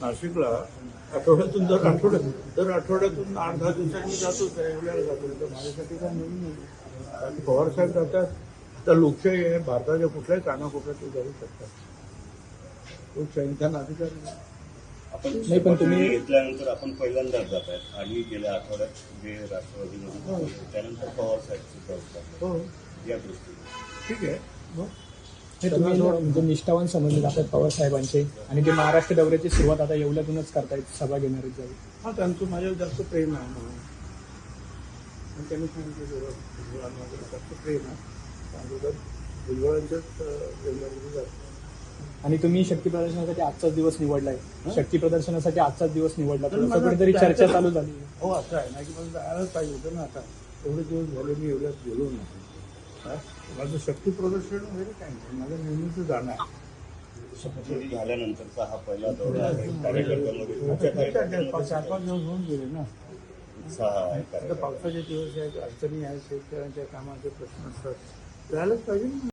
नाशिकला आठवड्यातून दर आठवड्यात दर आठवड्यातून आठ दहा दिवसांनी मी आहे एवढ्याला जातो तर माझ्यासाठी काय नवीन नाही. पवार साहेब जातात आता लोकशाही आहे भारताच्या कुठल्याही कानाकोपऱ्यात ते जाऊ शकतात. लोकशाहीचा अधिकार आहे. आपण नाही, पण तुम्ही- घेतल्यानंतर आपण पहिल्यांदाच जात आहेत. आणि गेल्या आठवड्यात जे राष्ट्रवादीमध्ये होते, त्यानंतर पवार साहेब सुद्धा होता हो या दृष्टीने. ठीक आहे. हे तुम्ही निष्ठावान समजले जातात पवार साहेबांचे आणि ते महाराष्ट्र दौऱ्याची सुरुवात आता येवल्यातूनच करतायत सभा घेणार हा त्यांचं माझ्यावर जास्त प्रेम आहे म्हणून. त्यांनी सांगितलं जास्त प्रेम आहे. भुजबळांच्याच आणि तुम्ही शक्ती प्रदर्शनासाठी आजचाच दिवस निवडलाय. शक्ती प्रदर्शनासाठी आजचाच दिवस निवडला. कुठेतरी चर्चा चालू झाली. हो असं आहे. ना की मला जायलाच पाहिजे होतं ना आता. एवढे दिवस झाले मी एवढ्यात गेलो नाही? माझं शक्ती प्रदर्शन वगैरे काय नाही. माझं नेहमीच जाणं आहे. शपथविधी झाल्यानंतरचा हा पहिला दौरा आहे. कार्यकर्त्यांमध्ये तुमच्या आता चार पाच दिवस होऊन गेले ना. उत्साह आहे आता. पावसाचे दिवस आहेत अडचणी आहेत शेतकऱ्यांच्या कामाचे प्रश्न असतात. जायलाच पाहिजे ना.